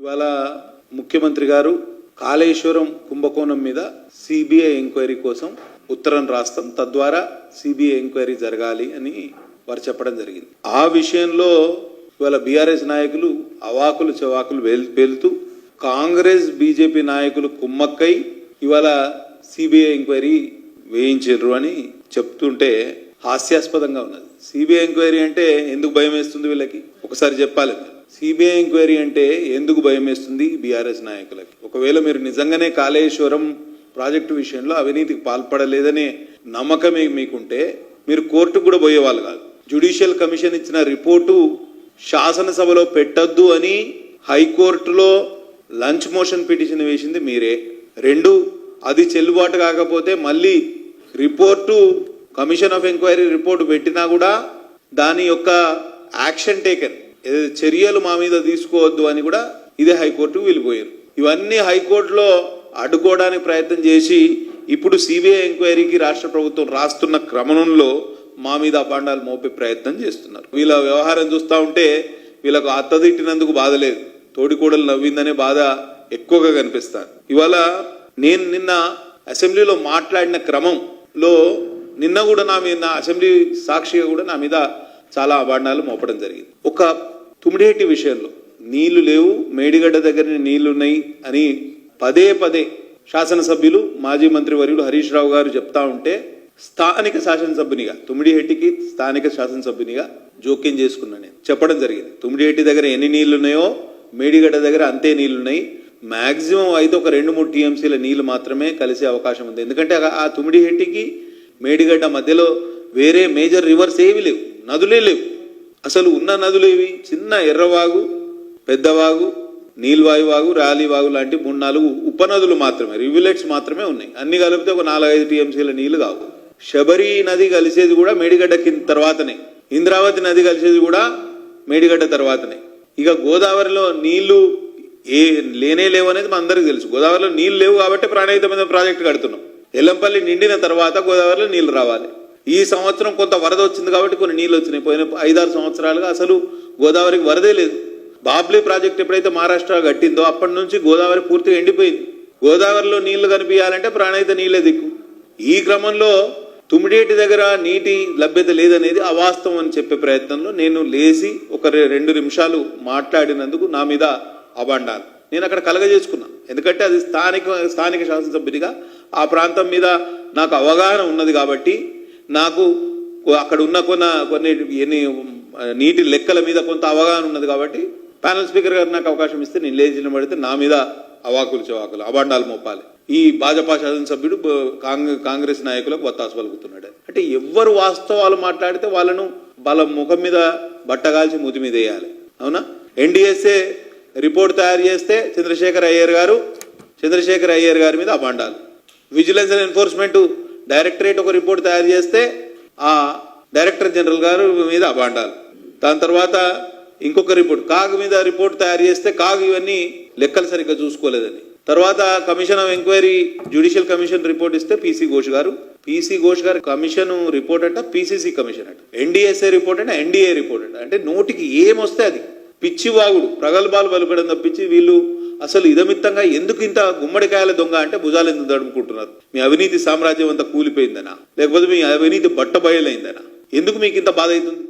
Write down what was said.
ఇవాళ ముఖ్యమంత్రి గారు కాళేశ్వరం కుంభకోణం మీద సిబిఐ ఎంక్వైరీ కోసం ఉత్తరం రాస్తాం. తద్వారా సిబిఐ ఎంక్వైరీ జరగాలి అని వారు చెప్పడం జరిగింది. ఆ విషయంలో ఇవాళ బీఆర్ఎస్ నాయకులు అవాకులు చవాకులు పేలుతూ కాంగ్రెస్ బీజేపీ నాయకులు కుమ్మక్కై ఇవాళ సిబిఐ ఎంక్వైరీ వేయించారు అని చెప్తుంటే హాస్యాస్పదంగా ఉన్నది. సిబిఐ ఎంక్వైరీ అంటే ఎందుకు భయం వేస్తుంది వీళ్ళకి? ఒకసారి చెప్పాలి. సిబిఐ ఎంక్వైరీ అంటే ఎందుకు భయం వేస్తుంది బీఆర్ఎస్ నాయకులకి? ఒకవేళ మీరు నిజంగానే కాళేశ్వరం ప్రాజెక్టు విషయంలో అవినీతికి పాల్పడలేదనే నమ్మకమే మీకుంటే మీరు కోర్టుకు కూడా పోయేవాళ్ళు కాదు. జ్యుడిషియల్ కమిషన్ ఇచ్చిన రిపోర్టు శాసనసభలో పెట్టద్దు అని హైకోర్టులో లంచ్ మోషన్ పిటిషన్ వేసింది మీరే. రెండు అది చెల్లుబాటు కాకపోతే మళ్ళీ report commission of enquiry report పెట్టినా కూడా దాని యొక్క యాక్షన్ టేకెన్ చర్యలు మా మీద తీసుకోవద్దు అని కూడా ఇదే హైకోర్టుకు వెళ్ళిపోయారు ఇవన్నీ హైకోర్టులో అడ్డుకోవడానికి ప్రయత్నం చేసి ఇప్పుడు సిబిఐ ఎంక్వైరీకి రాష్ట్ర ప్రభుత్వం రాస్తున్న క్రమంలో మా మీద అపాండాలు మోపే ప్రయత్నం చేస్తున్నారు. వీళ్ళ వ్యవహారం చూస్తూ ఉంటే వీళ్ళకు అత్తదిట్టినందుకు బాధ లేదు. తోడికోడలు నవ్విందనే బాధ ఎక్కువగా కనిపిస్తారు ఇవాళ నేను నిన్న అసెంబ్లీలో మాట్లాడిన క్రమంలో నిన్న కూడా నా మీద నా అసెంబ్లీ సాక్షిగా కూడా నా మీద చాలా అభాండాలు మోపడం జరిగింది. ఒక తుమిడేటి విషయంలో నీళ్ళు లేవు మేడిగడ్డ దగ్గర నీళ్ళున్నాయి అని పదే పదే శాసనసభ్యులు మాజీ మంత్రి వర్యులు హరీష్ రావు గారు చెప్తా ఉంటే స్థానిక శాసనసభ్యునిగా తుమిడిహెట్టికి స్థానిక శాసనసభ్యునిగా జోక్యం చేసుకున్నా నేను. చెప్పడం జరిగింది. తుమిడిహెట్టి దగ్గర ఎన్ని నీళ్ళున్నాయో మేడిగడ్డ దగ్గర అంతే నీళ్ళున్నాయి. ఉన్నాయి అయితే ఒక రెండు మూడు టీఎంసీల నీళ్ళు మాత్రమే కలిసే అవకాశం ఉంది. ఎందుకంటే ఆ- ఆ తుమిడిహెట్టికి మేడిగడ్డ మధ్యలో వేరే మేజర్ రివర్స్ ఏవి లేవు. నదులే లేవు. అసలు ఉన్న నదులేవి? చిన్న ఎర్రవాగు పెద్దవాగు నీల్వాయు వాగు లాంటి మూడు నాలుగు ఉపనదులు మాత్రమే రివ్యులెట్స్ మాత్రమే ఉన్నాయి. అన్ని కలిపితే ఒక నాలుగైదు టీఎంసీల నీళ్ళు కావు. శబరి నది కలిసేది కూడా మేడిగడ్డ కింద తర్వాతనే. ఇంద్రావతి నది కలిసేది కూడా మేడిగడ్డ తర్వాతనే. ఇక గోదావరిలో నీళ్ళు ఏ లేనే లేవు అనేది మన అందరికీ తెలుసు. గోదావరిలో నీళ్ళు లేవు కాబట్టి ప్రాణాయితమైన ప్రాజెక్టు కడుతున్నాం. ఎల్లంపల్లి నిండిన తర్వాత గోదావరిలో నీళ్ళు రావాలి. ఈ సంవత్సరం కొంత వరద వచ్చింది కాబట్టి కొన్ని నీళ్ళు వచ్చినాయి. పోయిన ఐదారు సంవత్సరాలుగా అసలు గోదావరికి వరదే లేదు. బాబ్లీ ప్రాజెక్ట్ ఎప్పుడైతే మహారాష్ట్ర కట్టిందో అప్పటి నుంచి గోదావరి పూర్తిగా ఎండిపోయింది. గోదావరిలో నీళ్ళు కనిపించాలంటే ప్రాణహిత నీళ్ళే దిక్కు. ఈ క్రమంలో తుమిడేటి దగ్గర నీటి లభ్యత లేదనేది అవాస్తవం అని చెప్పే ప్రయత్నంలో నేను లేచి ఒక రెండు నిమిషాలు మాట్లాడినందుకు నా మీద అబండాలు నేను అక్కడ కలగజేసుకున్నా. ఎందుకంటే అది స్థానిక స్థానిక శాసనసభ్యుడిగా ఆ ప్రాంతం మీద నాకు అవగాహన ఉన్నది కాబట్టి నాకు అక్కడ ఉన్న కొన్న కొన్ని ఎన్ని నీటి లెక్కల మీద కొంత అవగాహన ఉన్నది కాబట్టి ప్యానల్ స్పీకర్ గారు నాకు అవకాశం ఇస్తే నేను లేచిన పడితే నా మీద అవాకులు చవాకులు అబాండాలు మోపాలి. ఈ భాజపా శాసనసభ్యుడు కాంగ్రెస్ కాంగ్రెస్ నాయకులకు వత్తాసు పలుకుతున్నాడు. అంటే ఎవ్వరు వాస్తవాలు మాట్లాడితే వాళ్ళను వాళ్ళ ముఖం మీద బట్టగాల్చి మూతి మీద వేయాలి. అవునా? ఎన్డీఎస్ఏ రిపోర్ట్ తయారు చేస్తే చంద్రశేఖర్ అయ్యర్ గారు చంద్రశేఖర్ అయ్యర్ గారి మీద అబాండాలు. విజిలెన్స్ అండ్ ఎన్ఫోర్స్మెంట్ డైరెక్టరేట్ ఒక రిపోర్ట్ తయారు చేస్తే ఆ డైరెక్టర్ జనరల్ గారు మీద అబాండాలు దాని తర్వాత ఇంకొక రిపోర్ట్ కాగ్ మీద రిపోర్ట్ తయారు చేస్తే కాగ్ ఇవన్నీ లెక్కలు సరిగ్గా చూసుకోలేదని. తర్వాత commission of enquiry judicial commission report ఇస్తే పీసీ ఘోష్ గారు. పీసీ ఘోష్ గారు కమిషన్ రిపోర్ట్ అంట పీసీసీ కమిషన్ అంట. ఎన్డీఎస్ఏ రిపోర్ట్ అంటే ఎన్డీఏ రిపోర్ట్ అంట. అంటే నోటికి ఏమొస్తే అది. పిచ్చివాగుడు ప్రగల్భాలు పలుకడం తప్పించి వీళ్ళు అసలు ఇదమిత్తంగా ఎందుకు ఇంత గుమ్మడికాయల దొంగ అంటే భుజాలు ఎందుకు తడుముకుంటున్నారు? మీ అవినీతి సామ్రాజ్యం అంతా కూలిపోయిందనా? లేకపోతే మీ అవినీతి బట్టబయలైందనా? ఎందుకు మీకు ఇంత బాధ అవుతుంది?